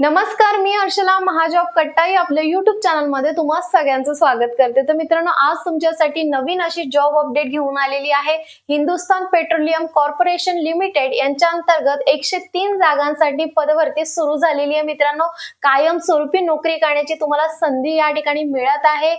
नमस्कार मी हर्षला महाजॉब कट्टाई आपल्या युट्यूब चॅनलमध्ये तुम्हा सगळ्यांचं स्वागत करते. तर मित्रांनो आज तुमच्यासाठी नवीन अशी जॉब अपडेट घेऊन आलेली आहे. हिंदुस्थान पेट्रोलियम कॉर्पोरेशन लिमिटेड यांच्या अंतर्गत एकशे तीन जागांसाठी पदभरती सुरू झालेली आहे मित्रांनो. कायमस्वरूपी नोकरी करण्याची तुम्हाला संधी या ठिकाणी मिळत आहे.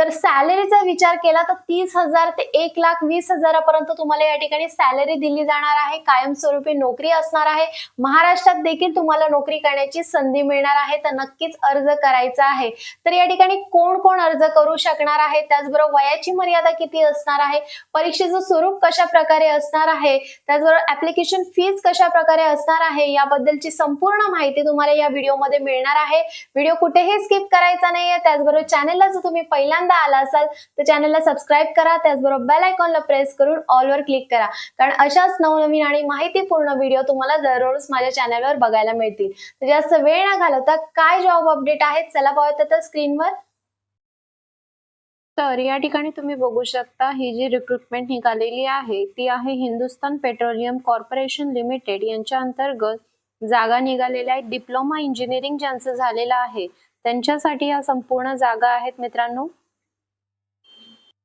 तर सॅलरीचा विचार केला तर तीस हजार ते एक लाख वीस हजारापर्यंत तुम्हाला या ठिकाणी सॅलरी दिली जाणार आहे. कायमस्वरूपी नोकरी असणार आहे. महाराष्ट्रात देखील तुम्हाला नोकरी करण्याची संधी मिळणार आहे. तर नक्कीच अर्ज करायचा आहे. तर या ठिकाणी कोण कोण अर्ज करू शकणार आहे? त्याचबरोबर वयाची मर्यादा किती असणार आहे? परीक्षेचं स्वरूप कशा प्रकारे असणार आहे? त्याचबरोबर ऍप्लिकेशन फीज कशा प्रकारे असणार आहे? याबद्दलची संपूर्ण माहिती तुम्हाला या व्हिडिओमध्ये मिळणार आहे. व्हिडिओ कुठेही स्किप करायचा नाहीये. त्याचबरोबर चॅनलला जर तुम्ही पहिल्यांदा आला असाल तर चॅनलला सबस्क्राईब करा. त्याचबरोबर बेल आयकॉनला प्रेस करून ऑलवर क्लिक करा. कारण अशाच नवनवीन आणि माहितीपूर्ण व्हिडिओ तुम्हाला दररोज माझ्या चॅनलवर बघायला मिळतील. तर जास्त वेळ न घालवता काय जॉब अपडेट आहेत चला पाहूया तर स्क्रीनवर तर या ठिकाणी तुम्ही बघू शकता ही जी रिक्रुटमेंट निघालेली आहे ती आहे हिंदुस्थान पेट्रोलियम कॉर्पोरेशन लिमिटेड यांच्या अंतर्गत जागा निघालेल्या आहेत. डिप्लोमा इंजिनिअरिंग ज्यांचं झालेलं आहे त्यांच्यासाठी या संपूर्ण जागा आहेत मित्रांनो.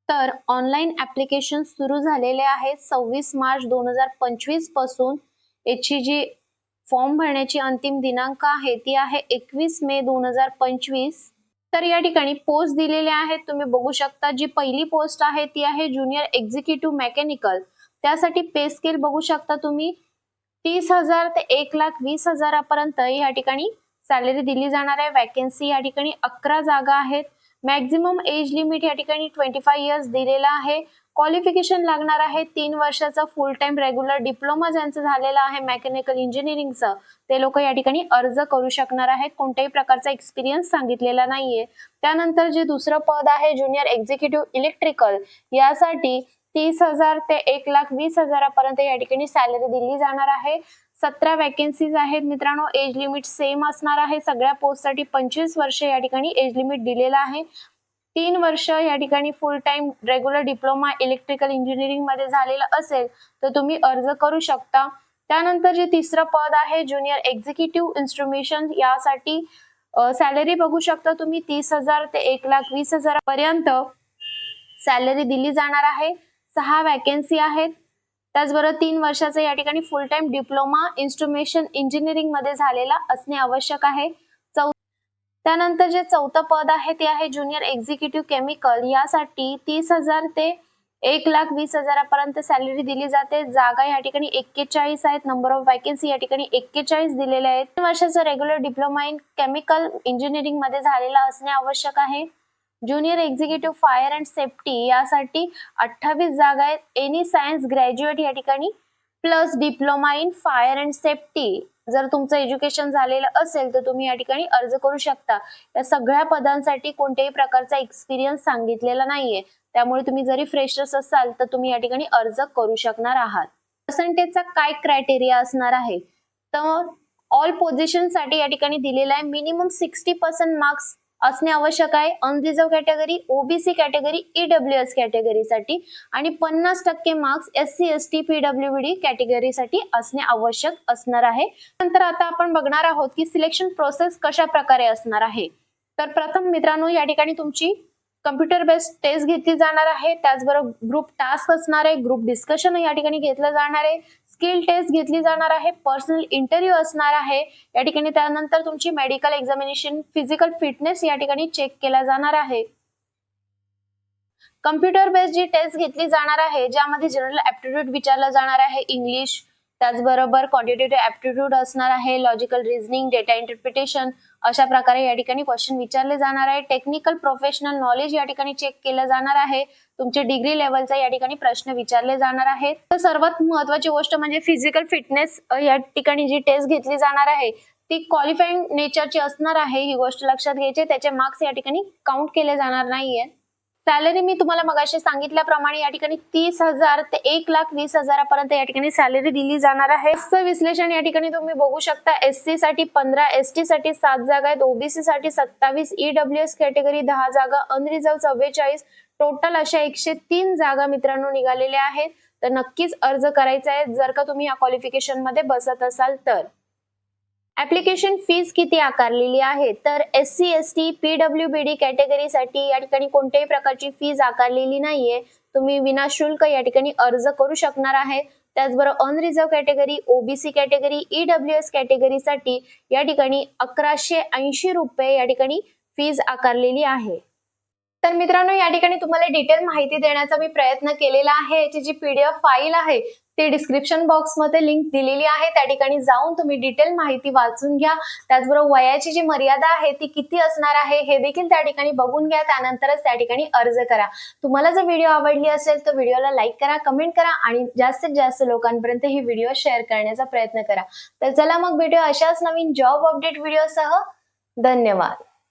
तर ऑनलाईन ऍप्लिकेशन सुरू झालेले आहेत सव्वीस मार्च दोन हजार पंचवीसपासून. याची जी फॉर्म भरण्याची अंतिम दिनांक आहे ती आहे एकवीस मे दोन हजार पंचवीस. तर या ठिकाणी पोस्ट दिलेले आहेत. तुम्ही बघू शकता जी पहिली पोस्ट आहे ती आहे ज्युनियर एक्झिक्युटिव्ह मेकॅनिकल त्यासाठी पे स्केल बघू शकता तुम्ही. तीस हजार ते एक लाख वीस हजारापर्यंत या ठिकाणी सॅलरी दिली जाणार आहे. वॅकन्सी या ठिकाणी अकरा जागा आहेत. मॅक्झिमम एज लिमिट या ठिकाणी ट्वेंटी फाय इयर्स दिलेला आहे. क्वालिफिकेशन लागणार आहे तीन वर्षाचा फुल टाइम रेग्युलर डिप्लोमा ज्यांचं झालेलं आहे मेकॅनिकल इंजिनिअरिंगचं ते लोक या ठिकाणी अर्ज करू शकणार आहेत. कोणत्याही प्रकारचा एक्सपिरियन्स सांगितलेला नाहीये. त्यानंतर जे दुसरं पद आहे ज्युनियर एक्झिक्युटिव्ह इलेक्ट्रिकल यासाठी तीस हजार ते एक लाख वीस हजारापर्यंत या ठिकाणी सॅलरी दिली जाणार आहे. सतरा वॅकन्सीज आहेत मित्रांनो एज लिमिट सेम असणार आहे. सगळ्या पोस्टसाठी पंचवीस वर्ष या ठिकाणी एज लिमिट दिलेलं आहे. तीन वर्ष या ठिकाणी full time regular diploma electrical इंजिनिअरिंगमध्ये झालेलं असेल तर तुम्ही अर्ज करू शकता. त्यानंतर जे तिसरं पद आहे ज्युनियर एक्झिक्युटिव्ह इन्स्ट्रुमेशन यासाठी सॅलरी बघू शकता तुम्ही तीस हजार ते एक लाख वीस हजार पर्यंत सॅलरी दिली जाणार आहे. सहा वॅकन्सी आहेत. त्याचबरोबर तीन वर्षाचा या ठिकाणी फुल टाइम डिप्लोमा इन्स्ट्रुमेशन इंजिनिअरिंगमध्ये झालेला असणे आवश्यक आहे. त्यानंतर जे चौथं पद आहे ते आहे ज्युनियर एक्झिक्युटिव्ह केमिकल यासाठी तीस हजार ते एक लाख वीस हजारापर्यंत सॅलरी दिली जाते. जागा या ठिकाणी एक्केचाळीस आहेत. नंबर ऑफ वॅकन्सी या ठिकाणी एक्केचाळीस दिलेले आहेत. तीन वर्षाचा रेग्युलर डिप्लोमा इन केमिकल इंजिनिअरिंगमध्ये झालेला असणे आवश्यक आहे. Junior executive fire and safety यासाठी अठ्ठावीस जागा आहेत. एनी सायन्स ग्रॅज्युएट या ठिकाणी. Plus diploma in fire and safety. जर तुमचं एज्युकेशन झालेलं असेल तर तुम्ही या ठिकाणी अर्ज करू शकता. या सगळ्या पदांसाठी कोणत्याही प्रकारचा एक्सपिरियन्स सांगितलेला नाहीये. त्यामुळे तुम्ही जरी फ्रेशर्स असाल तर तुम्ही या ठिकाणी अर्ज करू शकणार आहात. पर्सेंटेजचा काय क्रायटेरिया असणार आहे? तर ऑल पोझिशनसाठी या ठिकाणी दिलेला आहे. मिनिमम सिक्स्टी पर्सेंट मार्क्स असणे आवश्यक आहे. Unreserved category OBC category EW S कॅटेगरीसाठी आणि पन्नास टक्के marks S C S T PW D कॅटेगरीसाठी असणे आवश्यक असणार आहे. नंतर आता आपण बघणार आहोत की सिलेक्शन प्रोसेस कशा प्रकारे असणार आहे. तर प्रथम मित्रांनो या ठिकाणी तुमची कम्प्युटर बेस्ड टेस्ट घेतली जाणार आहे. त्याचबरोबर ग्रुप टास्क असणार आहे. ग्रुप डिस्कशन या ठिकाणी घेतलं जाणार आहे. स्किल टेस्ट घेतली जाणार आहे पर्सनल इंटरव्ह्यू असणार आहे. या ठिकाणी त्यानंतर तुमची मेडिकल एक्झामिनेशन फिजिकल फिटनेस या ठिकाणी चेक केला जाणार आहे. कम्प्युटर बेस्ड जी टेस्ट घेतली जाणार आहे ज्यामध्ये जनरल ऍप्टिट्यूड विचारला जाणार आहे इंग्लिश त्याचबरोबर क्वांटिटेटिव्ह ऍप्टिट्यूड असणार आहे लॉजिकल रिझनिंग डेटा इंटरप्रिटेशन अशा प्रकारे या ठिकाणी क्वेश्चन विचारले जाणार आहे टेक्निकल प्रोफेशनल नॉलेज या ठिकाणी चेक केलं जाणार आहे. तुमचे डिग्री लेवलचा या ठिकाणी प्रश्न विचारले जाणार आहेत. तर सर्वात महत्वाची गोष्ट म्हणजे फिजिकल फिटनेस या ठिकाणी जी टेस्ट घेतली जाणार आहे ती क्वालिफाईंग नेचरची असणार आहे. ही गोष्ट लक्षात घ्यायची त्याचे मार्क्स या ठिकाणी काउंट केले जाणार नाहीये. सॅलरी मी तुम्हाला मगाशी सांगितल्याप्रमाणे या ठिकाणी तीस हजार ते एक लाख वीस हजारापर्यंत या ठिकाणी सॅलरी दिली जाणार आहे. विश्लेषण या ठिकाणी तुम्ही बघू शकता. एस सी साठी पंधरा एस टी साठी सात जागा आहेत. ओबीसी साठी सत्तावीस ईडब्ल्यू एस कॅटेगरी दहा जागा अनरिझर्व चव्वेचाळीस. टोटल अशा एकशे तीन जागा मित्रांनो निघालेल्या आहेत. तर नक्कीच अर्ज करायचा आहे. जर का तुम्ही या क्वालिफिकेशनमध्ये बसत असाल तर. ऍप्लिकेशन फीज किती आकारलेली आहे तर S C S T PW B D कॅटेगरीसाठी या ठिकाणी कोणत्याही प्रकारची फीज आकारलेली नाहीये. तुम्ही विनाशुल्क या ठिकाणी अर्ज करू शकणार आहे. त्याचबरोबर unreserved category OBC category EW S कॅटेगरीसाठी या ठिकाणी अकराशे ऐंशी रुपये या ठिकाणी फीज आकारलेली आहे. तर मित्रांनो या ठिकाणी तुम्हाला डिटेल माहिती देण्याचा मी प्रयत्न केलेला आहे. याची जी पीडीएफ फाईल आहे ती डिस्क्रिप्शन बॉक्समध्ये लिंक दिलेली आहे. त्या ठिकाणी जाऊन तुम्ही डिटेल माहिती वाचून घ्या. त्याचबरोबर वयाची जी मर्यादा आहे ती किती असणार आहे हे देखील त्या ठिकाणी बघून घ्या. त्यानंतरच त्या ठिकाणी अर्ज करा. तुम्हाला जर व्हिडिओ आवडली असेल तर व्हिडिओला लाईक करा कमेंट करा आणि जास्तीत जास्त लोकांपर्यंत ही व्हिडिओ शेअर करण्याचा प्रयत्न करा. तर चला मग भेटूया अशाच नवीन जॉब अपडेट व्हिडिओसह धन्यवाद.